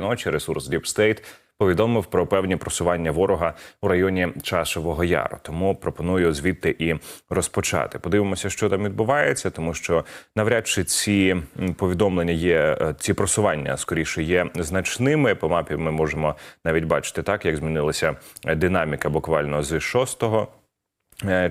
ночі ресурс Deep State повідомив про певні просування ворога у районі Часового Яру. Тому пропоную звідти і розпочати. Подивимося, що там відбувається, тому що навряд чи ці повідомлення є е, ці просування скоріше є значними. По мапі ми можемо навіть бачити так, як змінилася динаміка буквально з 6 е,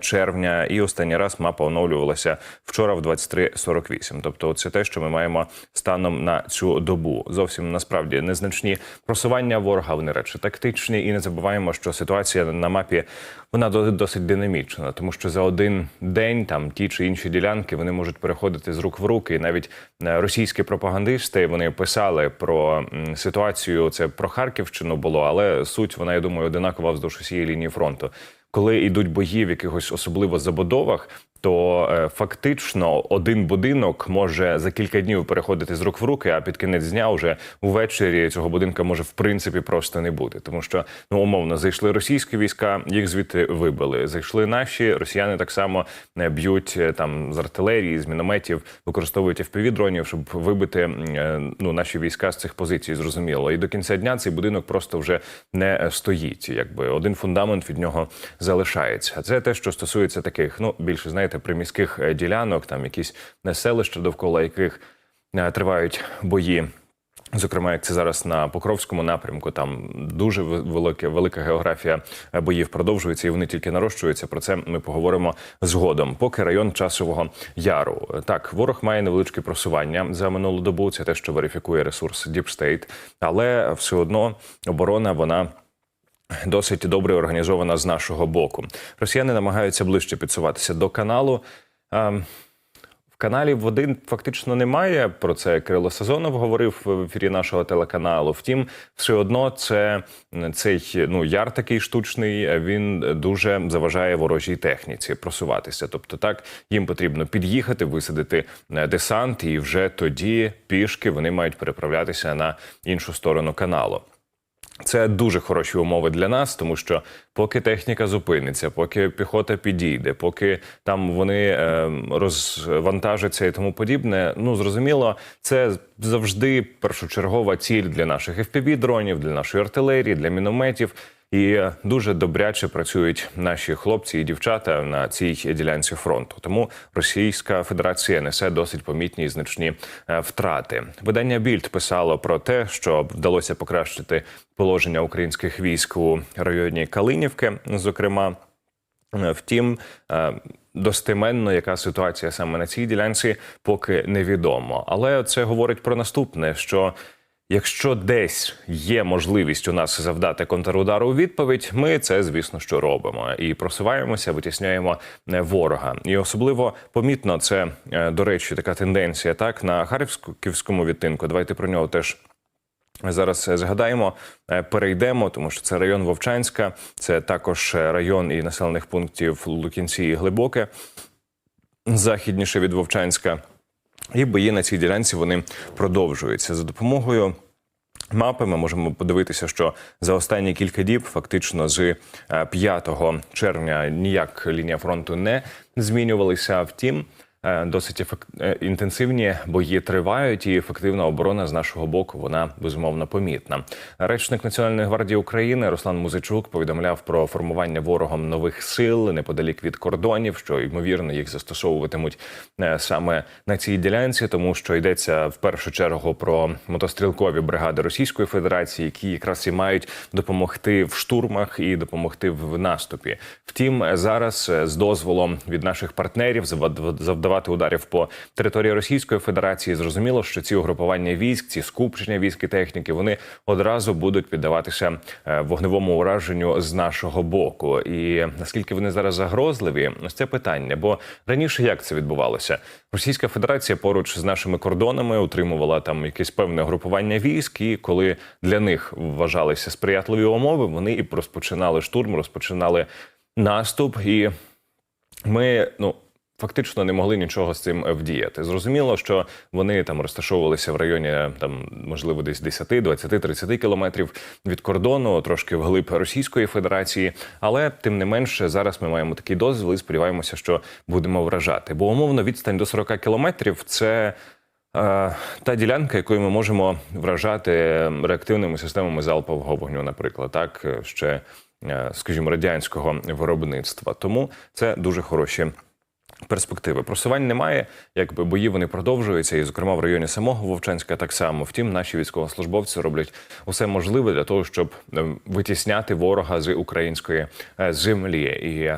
червня, і останній раз мапа оновлювалася вчора в 23.48. Тобто, це те, що ми маємо станом на цю добу. Зовсім насправді незначні просування ворога. Вони речі тактичні, і не забуваємо, що ситуація на мапі вона до- досить динамічна, тому що за один день там ті чи інші ділянки вони можуть переходити з рук в руки. І навіть е, російські пропагандисти вони писали про ситуацію. Це про Харківщину було, але суть вона я думаю одинакова вздовж усієї лінії фронту коли йдуть бої в якихось особливо забудовах, то е, фактично один будинок може за кілька днів переходити з рук в руки, а під кінець дня вже увечері цього будинка може в принципі просто не бути, тому що ну умовно зайшли російські війська, їх звідти вибили. Зайшли наші росіяни так само е, б'ють е, там з артилерії, з мінометів, використовують fpv дронів, щоб вибити ну наші війська з цих позицій. Зрозуміло, і до кінця дня цей будинок просто вже не стоїть. Якби один фундамент від нього залишається. Це те, що стосується таких, ну більше знаєте, приміських е, ділянок, там якісь е, селища, довкола яких е, тривають бої. Зокрема, як це зараз на Покровському напрямку, там дуже велике, велика географія боїв продовжується, і вони тільки нарощуються. Про це ми поговоримо згодом. Поки район часового яру. Так, ворог має невеличке просування за минулу добу. Це те, що верифікує ресурс State, але все одно оборона вона. Досить добре організована з нашого боку. Росіяни намагаються ближче підсуватися до каналу. В каналі води фактично немає. Про це Кирило Сазонов говорив в ефірі нашого телеканалу. Втім, все одно це цей ну яр такий штучний. Він дуже заважає ворожій техніці просуватися. Тобто, так їм потрібно під'їхати, висадити е, десант, і вже тоді пішки вони мають переправлятися на іншу сторону каналу. Це дуже хороші умови для нас, тому що поки техніка зупиниться, поки піхота підійде, поки там вони е, розвантажаться і тому подібне. Ну зрозуміло, це завжди першочергова ціль для наших fpv дронів для нашої артилерії, для мінометів. І дуже добряче працюють наші хлопці і дівчата на цій ділянці фронту. Тому Російська Федерація несе досить помітні і значні е, втрати. Видання Більд писало про те, що вдалося покращити положення українських військ у районі Калинівки, зокрема. Е, Втім, е, достеменно, яка ситуація саме на цій ділянці, поки невідомо. Але це говорить про наступне: що якщо десь є можливість у нас завдати контрудару у відповідь, ми це звісно що робимо і просуваємося, витісняємо е, ворога. І особливо помітно це е, до речі, така тенденція так на харківському відтинку. Давайте про нього теж. Зараз е, згадаємо, перейдемо, тому що це район Вовчанська, це також район і населених пунктів Лукінці і Глибоке, західніше від Вовчанська. І бої на цій ділянці вони продовжуються за допомогою. Мапи ми можемо подивитися, що за останні кілька діб, фактично з е, 5 червня, ніяк лінія фронту не змінювалася. Втім, е, досить ефект... е, інтенсивні бої тривають, і ефективна оборона з нашого боку вона безумовно помітна. Речник Національної гвардії України Руслан Музичук повідомляв про формування ворогом нових сил неподалік від кордонів, що ймовірно їх застосовуватимуть е, саме на цій ділянці, тому що йдеться в першу чергу про мотострілкові бригади Російської Федерації, які якраз і мають допомогти в штурмах і допомогти в наступі. Втім, зараз е, з дозволом від наших партнерів завад- завдавати ударів по території Російської Федерації. Зрозуміло, що ці угрупування військ, ці скупчення військ і техніки, вони одразу будуть піддаватися е, вогневому ураженню з нашого боку. І наскільки вони зараз загрозливі, ось це питання. Бо раніше як це відбувалося? Російська Федерація поруч з нашими кордонами утримувала там якесь певне групування військ, і коли для них вважалися сприятливі умови, вони і розпочинали штурм, розпочинали наступ, і ми ну. Фактично не могли нічого з цим вдіяти. Зрозуміло, що вони там розташовувалися в районі там, можливо, десь 10, 20, 30 кілометрів від кордону, трошки вглиб Російської Федерації. Але тим не менше, зараз ми маємо такий дозвіл і сподіваємося, що будемо вражати. Бо умовно відстань до 40 кілометрів це Е, Та ділянка, якою ми можемо вражати реактивними системами залпового вогню, наприклад, так е, ще, е, скажімо, радянського виробництва. Тому це дуже хороші перспективи. Просувань немає, якби бої вони продовжуються, і, зокрема, в районі самого Вовчанська так само. Втім, наші військовослужбовці роблять усе можливе для того, щоб е, витісняти ворога з української е, землі. І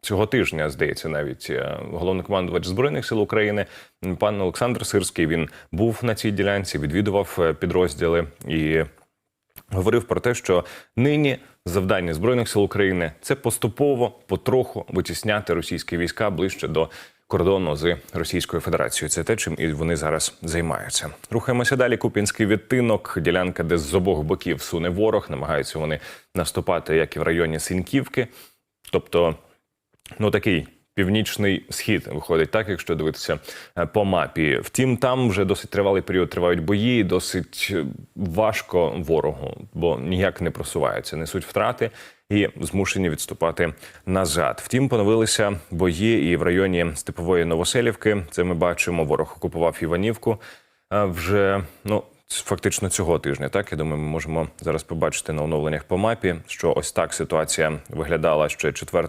цього тижня, здається, навіть е, головнокомандувач збройних сил України пан Олександр Сирський він був на цій ділянці, відвідував підрозділи і говорив про те, що нині завдання збройних сил України це поступово, потроху витісняти російські війська ближче до кордону з Російською Федерацією. Це те, чим і вони зараз займаються. Рухаємося далі. Купінський відтинок, ділянка, де з обох боків суне ворог, намагаються вони наступати, як і в районі Синьківки, тобто ну такий. Північний схід виходить так, якщо дивитися е, по мапі. Втім, там вже досить тривалий період тривають бої, досить е, важко ворогу, бо ніяк не просуваються, несуть втрати і змушені відступати назад. Втім, поновилися бої і в районі Степової Новоселівки. Це ми бачимо. Ворог окупував Іванівку е, вже ну. Фактично цього тижня, так я думаю, ми можемо зараз побачити на оновленнях по мапі, що ось так ситуація виглядала ще 4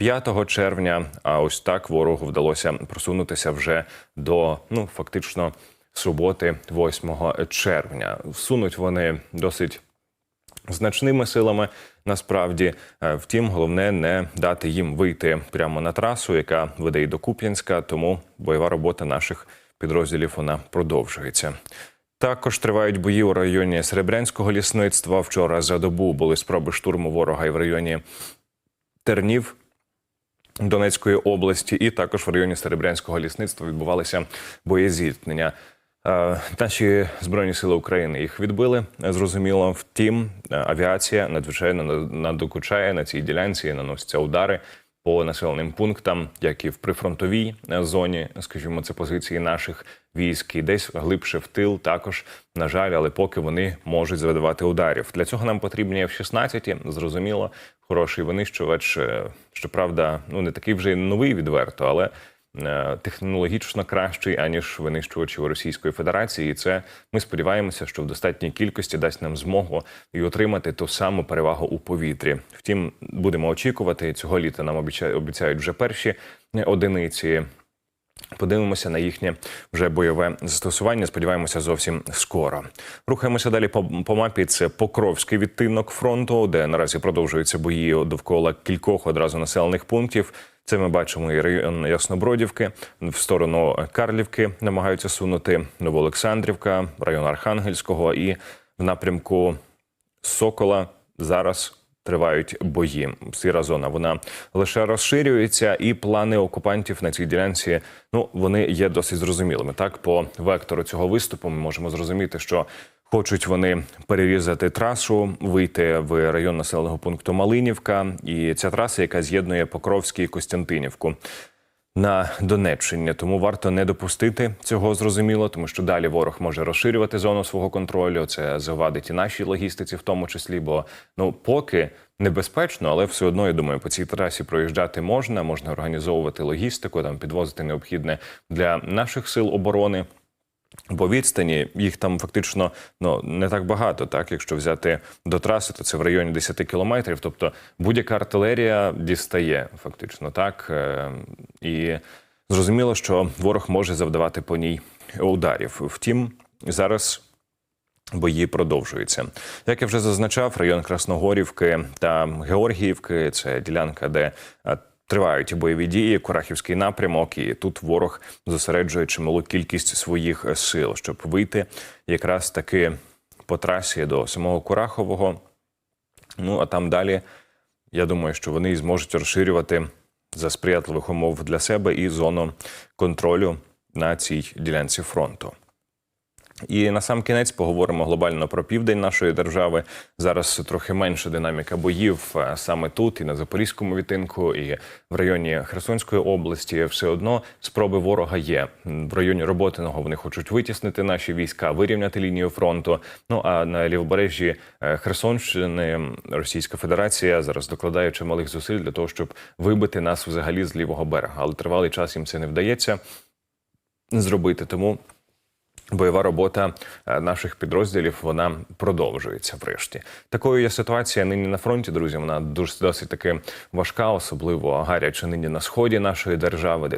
5 червня. А ось так ворогу вдалося просунутися вже до ну фактично суботи, 8 червня. Сунуть вони досить значними силами. Насправді, Е, втім, головне не дати їм вийти прямо на трасу, яка веде й до Куп'янська. Тому бойова робота наших підрозділів вона продовжується. Також тривають бої у районі Серебрянського лісництва. Вчора за добу були спроби штурму ворога і в районі Тернів. Донецької області, і також в районі Серебрянського лісництва відбувалися боєзіткнення. Е, Наші збройні сили України їх відбили. Зрозуміло, втім, е, авіація надзвичайно надокучає на цій ділянці, наносяться удари по населеним пунктам, як і в прифронтовій е, зоні, скажімо, це позиції наших військ, і десь глибше в тил. Також на жаль, але поки вони можуть завдавати ударів. Для цього нам потрібні F-16, зрозуміло, хороший винищувач. е, Щоправда, ну не такий вже новий відверто, але технологічно кращий аніж винищувачі Російської Федерації. І це ми сподіваємося, що в достатній кількості дасть нам змогу і отримати ту саму перевагу у повітрі. Втім, будемо очікувати цього літа. Нам обіцяють, обіцяють вже перші одиниці. Подивимося на їхнє вже бойове застосування. Сподіваємося, зовсім скоро. Рухаємося далі по, по мапі. Це Покровський відтинок фронту, де наразі продовжуються бої довкола кількох одразу населених пунктів. Це ми бачимо і район Яснобродівки в сторону Карлівки намагаються сунути Новоолександрівка, район Архангельського і в напрямку Сокола зараз тривають бої. Сіра зона вона лише розширюється, і плани окупантів на цій ділянці ну вони є досить зрозумілими. Так, по вектору цього виступу ми можемо зрозуміти, що хочуть вони перерізати трасу, вийти в район населеного пункту Малинівка, і ця траса, яка з'єднує Покровський і Костянтинівку на Донеччині. Тому варто не допустити цього зрозуміло, тому що далі ворог може розширювати зону свого контролю. Це завадить і нашій логістиці, в тому числі. Бо ну поки небезпечно, але все одно я думаю, по цій трасі проїжджати можна, можна організовувати логістику, там підвозити необхідне для наших сил оборони. Бо відстані їх там фактично ну не так багато. Так, якщо взяти до траси, то це в районі 10 кілометрів. Тобто будь-яка артилерія дістає фактично так. Е, І зрозуміло, що ворог може завдавати по ній ударів. Втім, зараз. Бої продовжуються. Як я вже зазначав, район Красногорівки та Георгіївки це ділянка, де тривають бойові дії, Курахівський напрямок, і тут ворог зосереджує чималу кількість своїх сил, щоб вийти якраз таки по трасі до самого Курахового. Ну а там далі, я думаю, що вони зможуть розширювати за сприятливих умов для себе і зону контролю на цій ділянці фронту. І на сам кінець поговоримо глобально про південь нашої держави. Зараз трохи менша динаміка боїв е, саме тут, і на Запорізькому відтинку, і в районі Херсонської області. Все одно спроби ворога є в районі Роботиного. Вони хочуть витіснити наші війська, вирівняти лінію фронту. Ну а на лівобережжі е, Херсонщини Російська Федерація зараз докладає чималих зусиль для того, щоб вибити нас взагалі з лівого берега. Але тривалий час їм це не вдається. зробити. Тому бойова робота е, наших підрозділів вона продовжується. Врешті такою є ситуація нині на фронті. Друзі, вона дуже досить таки важка, особливо гаряче нині на сході нашої держави, де